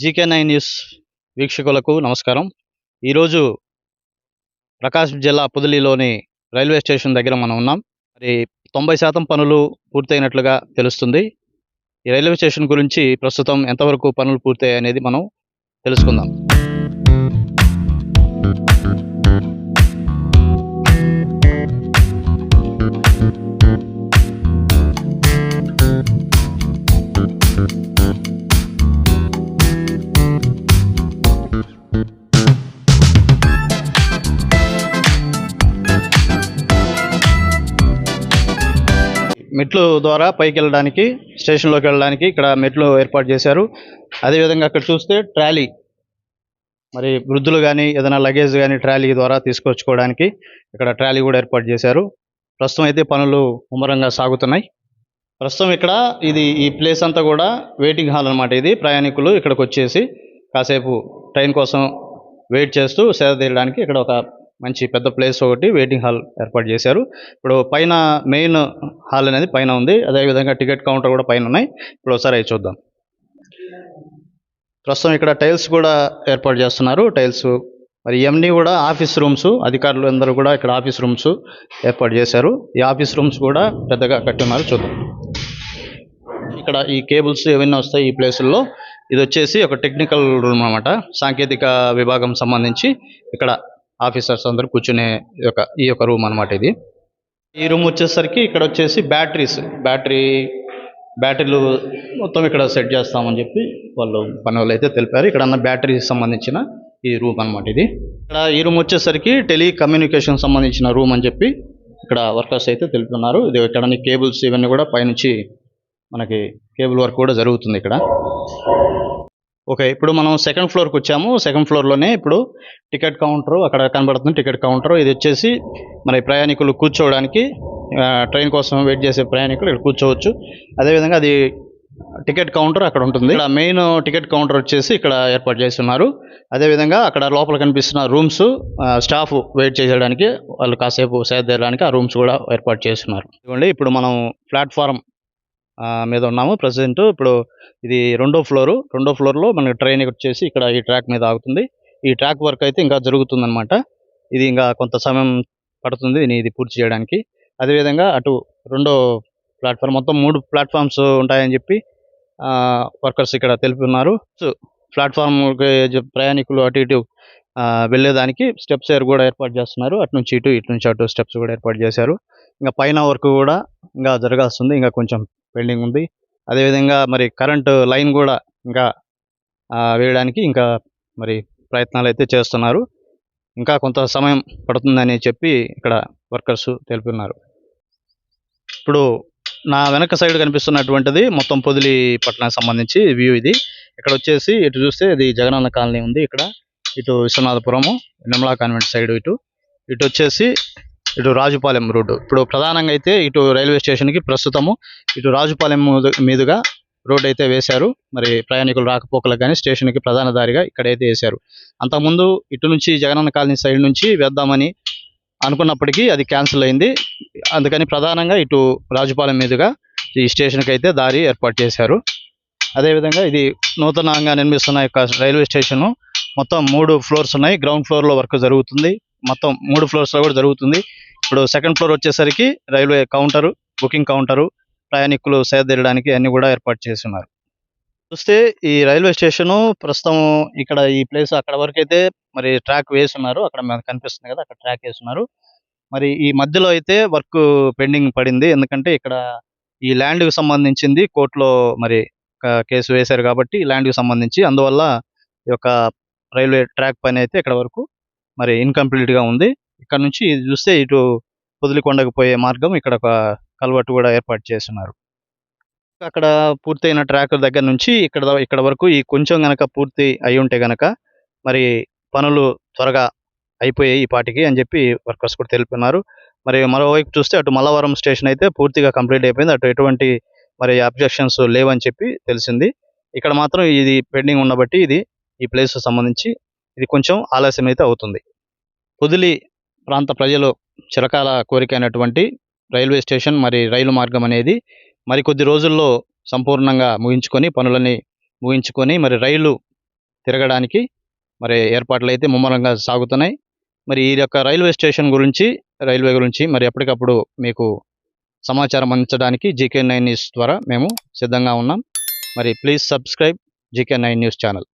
GK nine news వీక్షకులకు నమస్కారం. ఈరోజు ప్రకాశం జిల్లా పొదిలిలోని రైల్వే స్టేషన్ దగ్గర మనం ఉన్నాం. మరి తొంభై శాతం పనులు పూర్తయినట్లుగా తెలుస్తుంది. ఈ రైల్వే స్టేషన్ గురించి ప్రస్తుతం ఎంతవరకు పనులు పూర్తయ్యాయి అనేది మనం తెలుసుకుందాం. మెట్లు ద్వారా పైకి వెళ్ళడానికి స్టేషన్లోకి వెళ్ళడానికి ఇక్కడ మెట్లు ఏర్పాటు చేశారు. అదేవిధంగా అక్కడ చూస్తే ట్రాలీ. మరి వృద్ధులు కానీ ఏదైనా లగేజ్ కానీ ట్రాలీ ద్వారా తీసుకొచ్చుకోవడానికి ఇక్కడ ట్రాలీ కూడా ఏర్పాటు చేశారు. ప్రస్తుతం అయితే పనులు ముమ్మరంగా సాగుతున్నాయి. ప్రస్తుతం ఇక్కడ ఇది ఈ ప్లేస్ అంతా కూడా వెయిటింగ్ హాల్ అన్నమాట ఇది. ప్రయాణికులు ఇక్కడికి వచ్చేసి కాసేపు ట్రైన్ కోసం వెయిట్ చేస్తూ సేద తీయడానికి ఇక్కడ ఒక మంచి పెద్ద ప్లేస్ ఒకటి వెయిటింగ్ హాల్ ఏర్పాటు చేశారు. ఇప్పుడు పైన మెయిన్ హాల్ అనేది పైన ఉంది. అదేవిధంగా టికెట్ కౌంటర్ కూడా పైన ఉన్నాయి. ఇప్పుడు ఒకసారి అవి చూద్దాం. ప్రస్తుతం ఇక్కడ టైల్స్ కూడా ఏర్పాటు చేస్తున్నారు. టైల్స్ మరి ఇవన్నీ కూడా ఆఫీస్ రూమ్స్ అధికారులు అందరూ కూడా ఇక్కడ ఆఫీస్ రూమ్స్ ఏర్పాటు చేశారు. ఈ ఆఫీస్ రూమ్స్ కూడా పెద్దగా కట్టున్నారు. చూద్దాం. ఇక్కడ ఈ కేబుల్స్ ఏవైనా వస్తాయి ఈ ప్లేసుల్లో ఇది వచ్చేసి ఒక టెక్నికల్ రూమ్ అన్నమాట. సాంకేతిక విభాగం సంబంధించి ఇక్కడ ఆఫీసర్స్ అందరూ కూర్చునే యొక్క ఈ యొక్క రూమ్ అన్నమాట ఇది. ఈ రూమ్ వచ్చేసరికి ఇక్కడ వచ్చేసి బ్యాటరీస్ బ్యాటరీ బ్యాటరీలు మొత్తం ఇక్కడ సెట్ చేస్తామని చెప్పి వాళ్ళు పని వాళ్ళు అయితే తెలిపారు. ఇక్కడ అన్న బ్యాటరీకి సంబంధించిన ఈ రూమ్ అన్నమాట ఇది. ఇక్కడ ఈ రూమ్ వచ్చేసరికి టెలికమ్యూనికేషన్ సంబంధించిన రూమ్ అని చెప్పి ఇక్కడ వర్కర్స్ అయితే తెలుపుతున్నారు. ఇది ఇక్కడ కేబుల్స్ ఇవన్నీ కూడా పైనుంచి మనకి కేబుల్ వర్క్ కూడా జరుగుతుంది ఇక్కడ. ఓకే ఇప్పుడు మనం సెకండ్ ఫ్లోర్కి వచ్చాము సెకండ్ ఫ్లోర్లోనే ఇప్పుడు టికెట్ కౌంటర్ అక్కడ కనబడుతుంది టికెట్ కౌంటర్ ఇది వచ్చేసి మరి ప్రయాణికులు కూర్చోవడానికి ట్రైన్ కోసం వెయిట్ చేసే ప్రయాణికులు ఇక్కడ కూర్చోవచ్చు. అదేవిధంగా అది టికెట్ కౌంటర్ అక్కడ ఉంటుంది. ఇక్కడ మెయిన్ టికెట్ కౌంటర్ వచ్చేసి ఇక్కడ ఏర్పాటు చేస్తున్నారు. అదేవిధంగా అక్కడ లోపల కనిపిస్తున్న రూమ్స్ స్టాఫ్ వెయిట్ చేయడానికి వాళ్ళు కాసేపు సేదడానికి ఆ రూమ్స్ కూడా ఏర్పాటు చేస్తున్నారు. ఇవ్వండి ఇప్పుడు మనం ప్లాట్ఫారం మీద ఉన్నాము ప్రజెంట్. ఇప్పుడు ఇది రెండో ఫ్లోరు. రెండో ఫ్లోర్లో మనకి ట్రైన్ వచ్చేసి ఇక్కడ ఈ ట్రాక్ మీద ఆగుతుంది. ఈ ట్రాక్ వర్క్ అయితే ఇంకా జరుగుతుందన్నమాట. ఇది ఇంకా కొంత సమయం పడుతుంది ఇది పూర్తి చేయడానికి. అదేవిధంగా అటు రెండో ప్లాట్ఫామ్ మొత్తం మూడు ప్లాట్ఫామ్స్ ఉంటాయని చెప్పి వర్కర్స్ ఇక్కడ తెలుపుతున్నారు. సో ప్లాట్ఫామ్కి ప్రయాణికులు అటు ఇటు వెళ్ళేదానికి స్టెప్స్ కూడా ఏర్పాటు చేస్తున్నారు. అటు నుంచి ఇటు ఇటు నుంచి అటు స్టెప్స్ కూడా ఏర్పాటు చేశారు. ఇంకా పైన వర్క్ కూడా ఇంకా జరగాల్సింది. ఇంకా కొంచెం పెండింగ్ ఉంది. అదేవిధంగా మరి కరెంటు లైన్ కూడా ఇంకా వేయడానికి ఇంకా మరి ప్రయత్నాలు అయితే చేస్తున్నారు. ఇంకా కొంత సమయం పడుతుందని చెప్పి ఇక్కడ వర్కర్స్ తెలుపుతున్నారు ఇప్పుడు నా వెనక సైడ్ కనిపిస్తున్నటువంటిది మొత్తం పొదిలి పట్టణానికి సంబంధించి వ్యూ ఇది. ఇక్కడ వచ్చేసి ఇటు చూస్తే ఇది జగనన్న కాలనీ ఉంది. ఇక్కడ ఇటు విశ్వనాథపురము నిమ్లా కాన్వెంట్ సైడ్ ఇటు. ఇటు వచ్చేసి ఇటు రాజుపాలెం రోడ్డు ఇప్పుడు ప్రధానంగా అయితే ఇటు రైల్వే స్టేషన్కి ప్రస్తుతము ఇటు రాజుపాలెం మీదుగా రోడ్ అయితే వేశారు. మరి ప్రయాణికులు రాకపోకలకు కానీ స్టేషన్కి ప్రధాన దారిగా ఇక్కడైతే వేశారు. అంతకుముందు ఇటు నుంచి జగనన్న కాలనీ సైడ్ నుంచి వేద్దామని అనుకున్నప్పటికీ అది క్యాన్సిల్ అయింది. అందుకని ప్రధానంగా ఇటు రాజుపాలెం మీదుగా ఈ స్టేషన్కి అయితే దారి ఏర్పాటు చేశారు. అదేవిధంగా ఇది నూతనంగా నిర్మిస్తున్న యొక్క రైల్వే స్టేషన్ మొత్తం మూడు ఫ్లోర్స్ ఉన్నాయి. గ్రౌండ్ ఫ్లోర్లో వర్క్ జరుగుతుంది. మొత్తం మూడు ఫ్లోర్స్లో కూడా జరుగుతుంది. ఇప్పుడు సెకండ్ ఫ్లోర్ వచ్చేసరికి రైల్వే కౌంటరు బుకింగ్ కౌంటరు ప్రయాణికులు సేదీరడానికి అన్ని కూడా ఏర్పాటు చేసి ఉన్నారు చూస్తే ఈ రైల్వే స్టేషను ప్రస్తుతం ఇక్కడ ఈ ప్లేస్ అక్కడ వరకు అయితే మరి ట్రాక్ వేస్తున్నారు. అక్కడ మనకు కనిపిస్తుంది కదా అక్కడ ట్రాక్ వేస్తున్నారు. మరి ఈ మధ్యలో అయితే వర్క్ పెండింగ్ పడింది. ఎందుకంటే ఇక్కడ ఈ ల్యాండ్కి సంబంధించింది కోర్టులో మరి కేసు వేశారు కాబట్టి ల్యాండ్కి ల్యాండ్కి సంబంధించి అందువల్ల ఈ యొక్క రైల్వే ట్రాక్ పని అయితే ఇక్కడ వరకు మరి ఇన్కంప్లీట్గా ఉంది. ఇక్కడ నుంచి ఇది చూస్తే ఇటు పొదిలికొండకు పోయే మార్గం ఇక్కడ ఒక కల్వర్టు కూడా ఏర్పాటు చేస్తున్నారు. అక్కడ పూర్తయిన ట్రాక్ దగ్గర నుంచి ఇక్కడ ఇక్కడ వరకు ఈ కొంచెం గనక పూర్తి అయి ఉంటే గనక మరి పనులు త్వరగా అయిపోయాయి ఈ పాటికి అని చెప్పి వర్కర్స్ కూడా తెలుపుతున్నారు మరి మరోవైపు చూస్తే అటు మల్లవరం స్టేషన్ అయితే పూర్తిగా కంప్లీట్ అయిపోయింది. అటు ఎటువంటి మరి అబ్జెక్షన్స్ లేవని చెప్పి తెలిసింది. ఇక్కడ మాత్రం ఇది పెండింగ్ ఉండబట్టి ఇది ఈ ప్లేస్ సంబంధించి ఇది కొంచెం ఆలస్యం అయితే అవుతుంది. పొదిలి ప్రాంత ప్రజలు చిరకాల కోరిక అయినటువంటి రైల్వే స్టేషన్ మరి రైలు మార్గం అనేది మరికొద్ది రోజుల్లో సంపూర్ణంగా ముగించుకొని పనులని ముగించుకొని మరి రైలు తిరగడానికి మరి ఏర్పాట్లు అయితే ముమ్మరంగా సాగుతున్నాయి. మరి ఈ యొక్క రైల్వే స్టేషన్ గురించి రైల్వే గురించి మరి ఎప్పటికప్పుడు మీకు సమాచారం అందించడానికి జీకే నైన్ న్యూస్ ద్వారా మేము సిద్ధంగా ఉన్నాం. మరి please subscribe GK nine news channel.